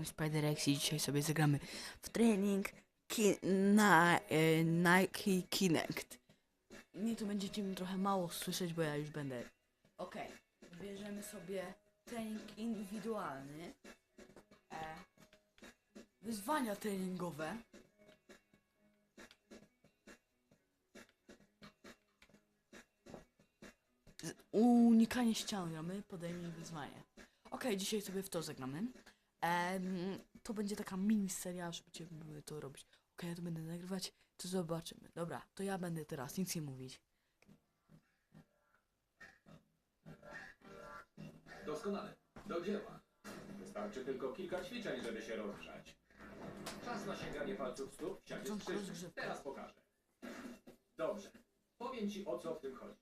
jestem Spiderex i dzisiaj sobie zagramy w trening ki na e, Nike Kinect. Nie, tu będziecie mi trochę mało słyszeć, bo ja już będę. Okej, bierzemy sobie trening indywidualny. E, wyzwania treningowe. Unikanie ścian gramy, podejmij wyzwanie. Okej, dzisiaj sobie w to zagramy. Em, to będzie taka mini seria, że będziemy to robić. Okej, ja to będę nagrywać, to zobaczymy. Dobra, to ja będę teraz, nic nie mówić. Doskonale. Do dzieła. Wystarczy tylko kilka ćwiczeń, żeby się rozgrzać. Czas na sięganie palców stóp Początku skrzyży. rozgrzewka. Teraz pokażę. Dobrze. Powiem Ci o co w tym chodzi.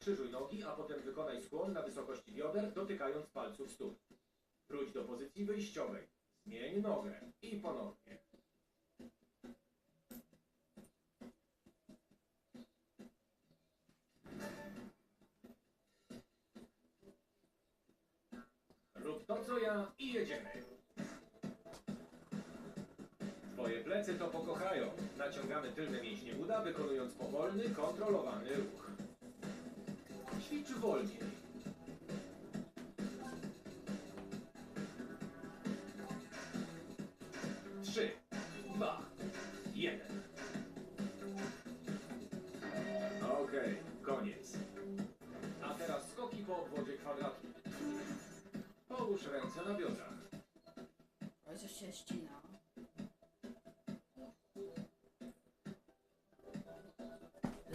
Skrzyżuj nogi, a potem wykonaj skłon na wysokości bioder, dotykając palców stóp. Wróć do pozycji wyjściowej. Zmień nogę i ponownie. Rób to co ja i jedziemy. Twoje plecy to pokochają. Naciągamy tylne mięśnie uda, wykonując powolny, kontrolowany ruch. Ćwicz wolniej. Okej, koniec. A teraz skoki po obwodzie kwadratu. Połóż ręce na biodrach. Ale coś się ścina.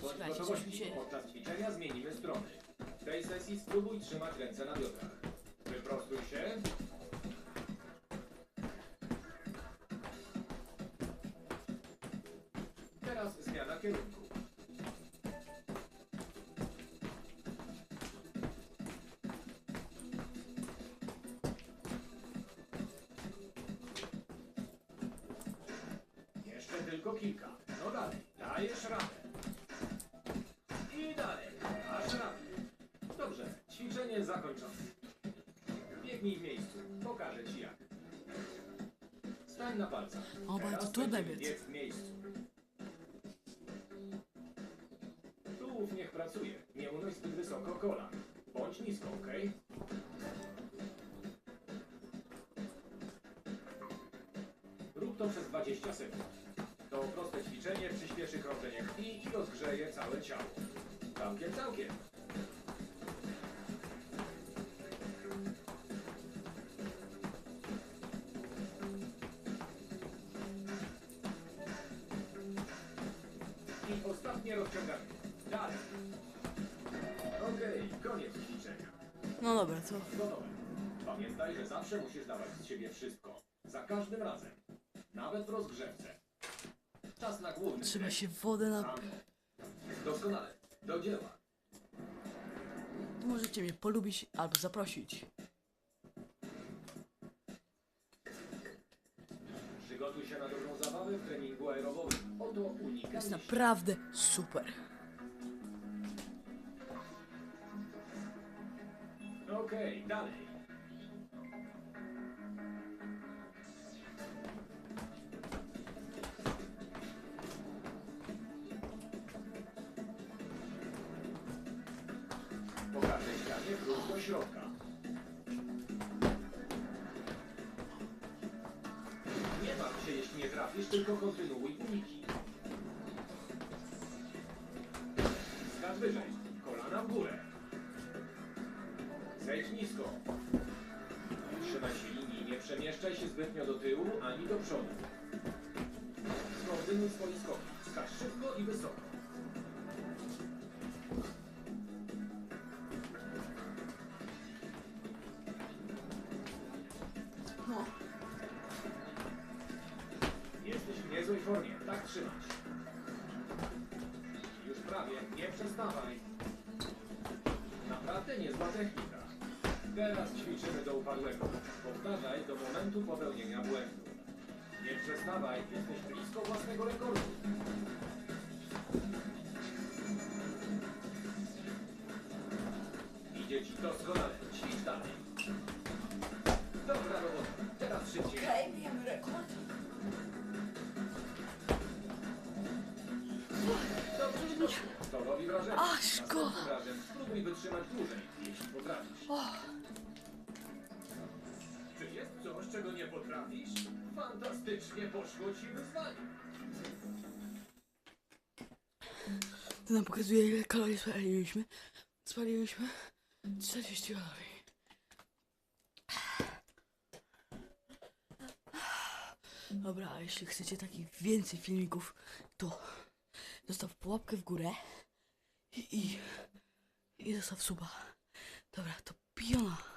Bądź Słuchajcie, coś mi gotowości. się... Podczas ćwiczenia zmienimy strony. W tej sesji spróbuj trzymać ręce na biodrach. Wyprostuj się. Teraz zmiana kierunku. Tylko kilka. No dalej, dajesz radę. I dalej, masz radę. Dobrze, ćwiczenie zakończone. Biegnij w miejscu, pokażę ci jak. Stań na palcach. O, bardzo Teraz trudne będziemy biec w miejscu. Tułów niech pracuje. Nie unoś zbyt wysoko kolan. Bądź nisko, okej? Rób to przez 20 sekund. To proste ćwiczenie przyspieszy krążenie krwi i rozgrzeje całe ciało. Całkiem, całkiem. I ostatnie rozciąganie. Dalej. Okej, koniec ćwiczenia. No dobra, to... Gotowe. Pamiętaj, że zawsze musisz dawać z siebie wszystko. Za każdym razem. Nawet w rozgrzewce. Czas na główny. Trzeba się wodę na... Doskonale. Do dzieła. Możecie mnie polubić albo zaprosić. Przygotuj się na dobrą zabawę w treningu aerobowym. Oto Jest unikalny naprawdę super. Okej, dalej. Wróć do środka. Nie martw się, jeśli nie trafisz, tylko kontynuuj uniki. Skacz wyżej. Kolana w górę. Zejdź nisko. Trzymaj się linii, nie przemieszczaj się zbytnio do tyłu ani do przodu. Skoordynuj swoje skoki. Skacz szybko i wysoko. Jesteś w niezłej formie, tak trzymać. Już prawie, nie przestawaj. Naprawdę niezła technika. Teraz ćwiczymy do upadłego. Powtarzaj do momentu popełnienia błędu. Nie przestawaj, jesteś blisko własnego rekordu. Wytrzymać dłużej, jeśli potrafisz. Czy jest coś, czego nie potrafisz? Fantastycznie poszło ci wyzwanie. To nam pokazuje ile kalorii spaliliśmy. Spaliliśmy 40 kalorii. Dobra, a jeśli chcecie takich więcej filmików, to zostaw pułapkę w górę i, i, i zostaw suba. Dobra, to piona.